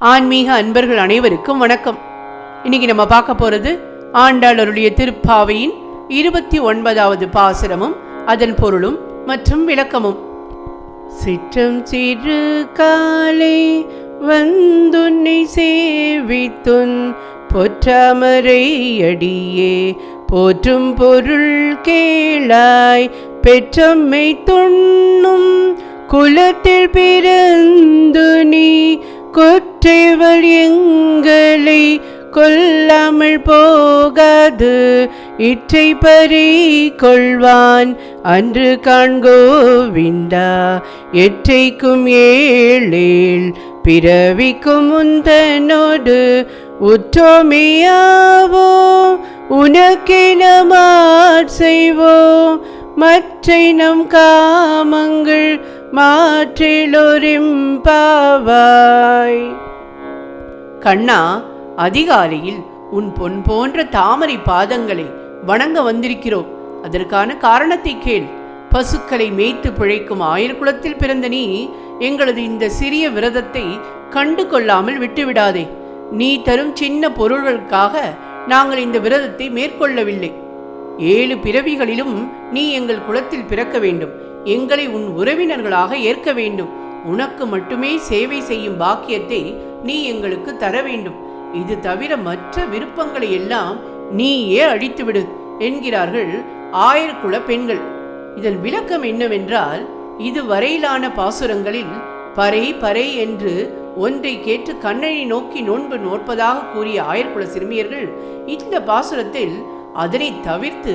ஆன்மீக அன்பர்கள் அனைவருக்கும் வணக்கம். இன்னைக்கு நம்ம பார்க்க போறது ஆண்டாளருடைய திருப்பாவையின் இருபத்தி ஒன்பதாவது பாசுரமும் அதன் பொருளும் மற்றும் விளக்கமும். சிற்றம் சிறு காலை வந்துன்னை சேவித்துன் பொற்றாமரை அடியே போற்றும் பொருள் கேளாய் பெற்றம்மை தொண்ணும் குலத்தில் பிறந்து நீ கொற்றைவள் எங்களை கொல்லாமல் போகாது. இற்றை பறி கொள்வான் அன்று காண்கோவிந்தா. எற்றைக்கும் ஏழேல் பிறவிக்கும் முந்தனோடு உற்றோமையாவோ? உனக்கென மாற் செய்வோம் மற்றை நம் காமங்கள் மாற்றிலொரிம்பாவாய். கண்ணா அதிகாலையில் உன் பொன் போன்ற தாமரை பாதங்களை வணங்க வந்திருக்கிறோம். அதற்கான காரணத்தை கேள். பசுக்களை மேய்த்து பிழைக்கும் ஆயிரகுலத்தில் பிறந்த நீ எங்களது இந்த சிறிய விரதத்தை கண்டு கொள்ளாமல் விட்டுவிடாதே. நீ தரும் சின்ன பொருள்களுக்காக நாங்கள் இந்த விரதத்தை மேற்கொள்ளவில்லை. ஏழு பிறவிகளிலும் நீ எங்கள் குலத்தில் பிறக்க வேண்டும். எங்களை உன் உறவினர்களாக ஏற்க வேண்டும். உனக்கு மட்டுமே சேவை செய்யும் பாக்கியத்தை நீ எங்களுக்கு தர வேண்டும். இது தவிர மற்ற விருப்பங்களை எல்லாம் நீயே அழித்துவிடு என்கிறார்கள் ஆயர்குல பெண்கள். இதன் விளக்கம் என்னவென்றால் இது வரையிலான பாசுரங்களில் பறை பறை என்று ஒன்றை கேட்டு கண்ணனை நோக்கி நோன்பு நோற்பதாக கூறிய ஆயர்குல சிறுமியர்கள் இந்த பாசுரத்தில் அதனை தவிர்த்து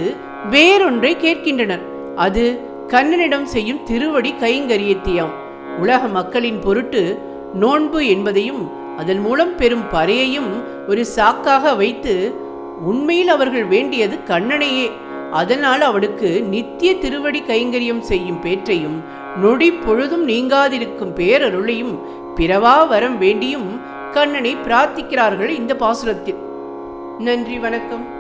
வேறொன்றை கேட்கின்றனர். அது கண்ணனிடம் செய்யும் திருவடி கைங்கரியத்தியாம். உலக மக்களின் பொருட்டு நோன்பு என்பதையும் அதன் மூலம் பெறும் பறையையும் ஒரு சாக்காக வைத்து உண்மையில் அவர்கள் வேண்டியது கண்ணனையே. அதனால் அவனுக்கு நித்திய திருவடி கைங்கரியம் செய்யும் பேற்றையும் நொடி பொழுதும் நீங்காதிருக்கும் பேரருளையும் பிறவா வரம் வேண்டியும் கண்ணனை பிரார்த்திக்கிறார்கள் இந்த பாசுரத்தில். நன்றி வணக்கம்.